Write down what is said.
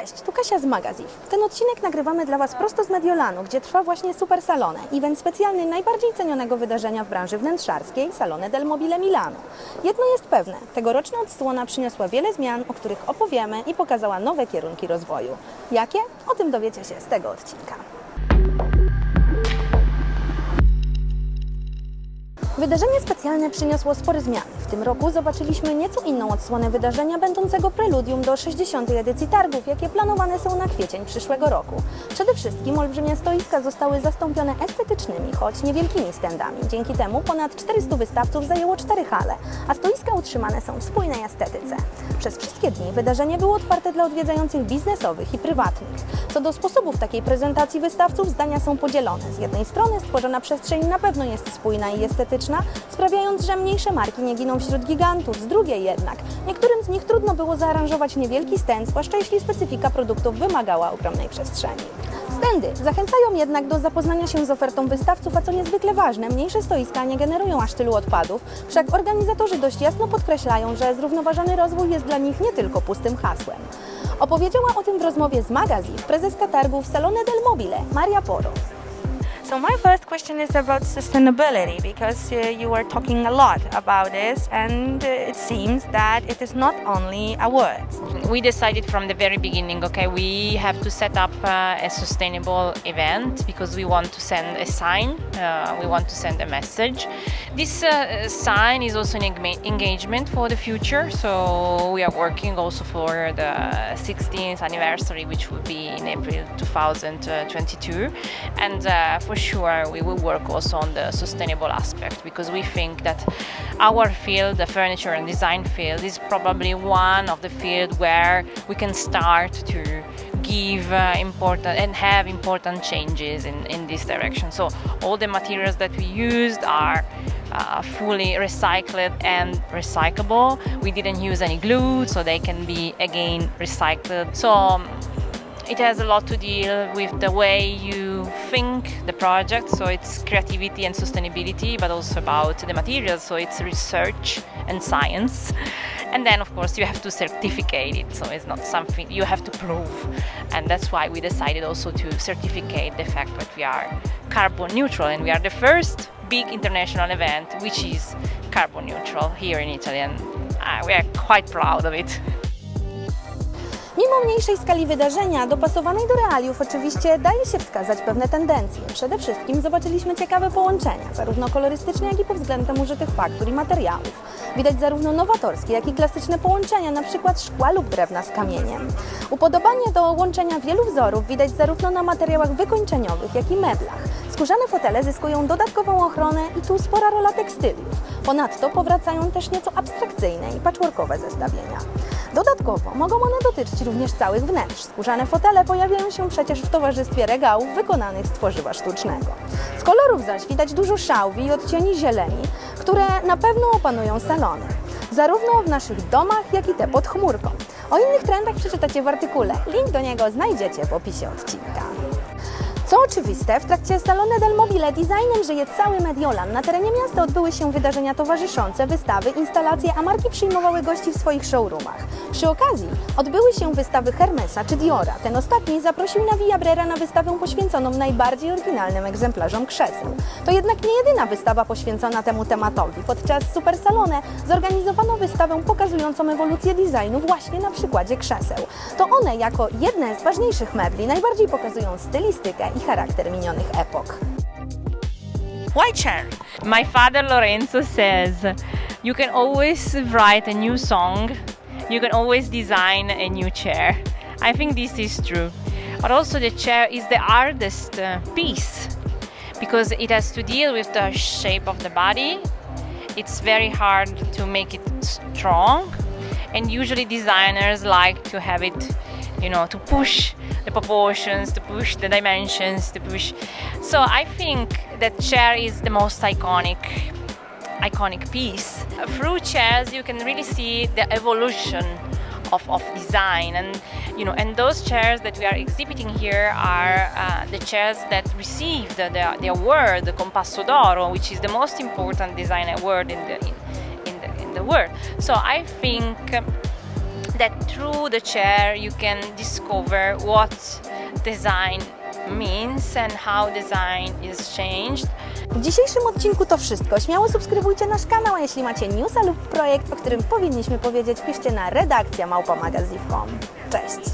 Cześć, tu Kasia z Magazif. Ten odcinek nagrywamy dla Was prosto z Mediolanu, gdzie trwa właśnie Super Salone, event specjalny najbardziej cenionego wydarzenia w branży wnętrzarskiej, Salone del Mobile Milano. Jedno jest pewne, tegoroczna odsłona przyniosła wiele zmian, o których opowiemy i pokazała nowe kierunki rozwoju. Jakie? O tym dowiecie się z tego odcinka. Wydarzenie specjalne przyniosło spore zmiany. W tym roku zobaczyliśmy nieco inną odsłonę wydarzenia, będącego preludium do 60. edycji targów, jakie planowane są na kwiecień przyszłego roku. Przede wszystkim olbrzymie stoiska zostały zastąpione estetycznymi, choć niewielkimi standami. Dzięki temu ponad 400 wystawców zajęło cztery hale, a stoiska utrzymane są w spójnej estetyce. Przez wszystkie dni wydarzenie było otwarte dla odwiedzających biznesowych i prywatnych. Co do sposobów takiej prezentacji wystawców, zdania są podzielone. Z jednej strony stworzona przestrzeń na pewno jest spójna i estetyczna, sprawiając, że mniejsze marki nie giną wśród gigantów. Z drugiej jednak, niektórym z nich trudno było zaaranżować niewielki stand, zwłaszcza jeśli specyfika produktów wymagała ogromnej przestrzeni. Stędy zachęcają jednak do zapoznania się z ofertą wystawców, a co niezwykle ważne, mniejsze stoiska nie generują aż tylu odpadów, wszak organizatorzy dość jasno podkreślają, że zrównoważony rozwój jest dla nich nie tylko pustym hasłem. Opowiedziała o tym w rozmowie z Magazine prezeska targów Salone del Mobile, Maria Poro. So my first question is about sustainability because uh, you were talking a lot about this and uh, it seems that it is not only a word. we decided from the very beginning okay we have to set up uh, a sustainable event because we want to send a sign uh, we want to send a message this uh, sign is also an engagement for the future so we are working also for the 16th anniversary which will be in april 2022 and uh, for sure we will work also on the sustainable aspect because we think that our field the furniture and design field is probably one of the field where we can start to give uh, important and have important changes in, in this direction. So all the materials that we used are uh, fully recycled and recyclable. We didn't use any glue so they can be again recycled. So um, it has a lot to deal with the way you think the project so it's creativity and sustainability but also about the materials so it's research and science. And then of course you have to certificate it so it's not something you have to prove. And that's why we decided also to certificate the fact that we are carbon neutral and we are the first big international event which is carbon neutral here in italy and uh, we are quite proud of it Mimo mniejszej skali wydarzenia, dopasowanej do realiów, oczywiście daje się wskazać pewne tendencje. Przede wszystkim zobaczyliśmy ciekawe połączenia, zarówno kolorystyczne, jak i pod względem użytych faktur i materiałów. Widać zarówno nowatorskie, jak i klasyczne połączenia, np. szkła lub drewna z kamieniem. Upodobanie do łączenia wielu wzorów widać zarówno na materiałach wykończeniowych, jak i meblach. Skórzane fotele zyskują dodatkową ochronę i tu spora rola tekstyliów. Ponadto powracają też nieco abstrakcyjne i patchworkowe zestawienia. Dodatkowo mogą one dotyczyć również całych wnętrz. Skórzane fotele pojawiają się przecież w towarzystwie regałów wykonanych z tworzywa sztucznego. Z kolorów zaś widać dużo szałwi i odcieni zieleni, które na pewno opanują salony. Zarówno w naszych domach, jak i te pod chmurką. O innych trendach przeczytacie w artykule. Link do niego znajdziecie w opisie odcinka. Co oczywiste, w trakcie Salone del Mobile designem żyje cały Mediolan. Na terenie miasta odbyły się wydarzenia towarzyszące, wystawy, instalacje, a marki przyjmowały gości w swoich showroomach. Przy okazji odbyły się wystawy Hermesa czy Diora. Ten ostatni zaprosił na Via Brera na wystawę poświęconą najbardziej oryginalnym egzemplarzom krzeseł. To jednak nie jedyna wystawa poświęcona temu tematowi. Podczas Super Salone zorganizowano wystawę pokazującą ewolucję designu właśnie na przykładzie krzeseł. To one jako jedne z ważniejszych mebli najbardziej pokazują stylistykę i charakter minionych epok. Why chair? My father Lorenzo says you can always write a new song, you can always design a new chair. I think this is true. But also, the chair is the hardest uh, piece because it has to deal with the shape of the body. It's very hard to make it strong, and usually designers like to have it, you know, to push the proportions, to push the dimensions, to push. So I think that chair is the most iconic iconic piece. Through chairs, you can really see the evolution of, of design, and you know, and those chairs that we are exhibiting here are uh, the chairs that received the, the, award, the Compasso d'Oro, which is the most important design award in the in, in the in the world. So I think. That through the chair you can discover what design means and how design is changed. W dzisiejszym odcinku to wszystko. Śmiało subskrybujcie nasz kanał, a jeśli macie newsa lub projekt, o którym powinniśmy powiedzieć, piszcie na redakcja małpamagazine.com. Cześć!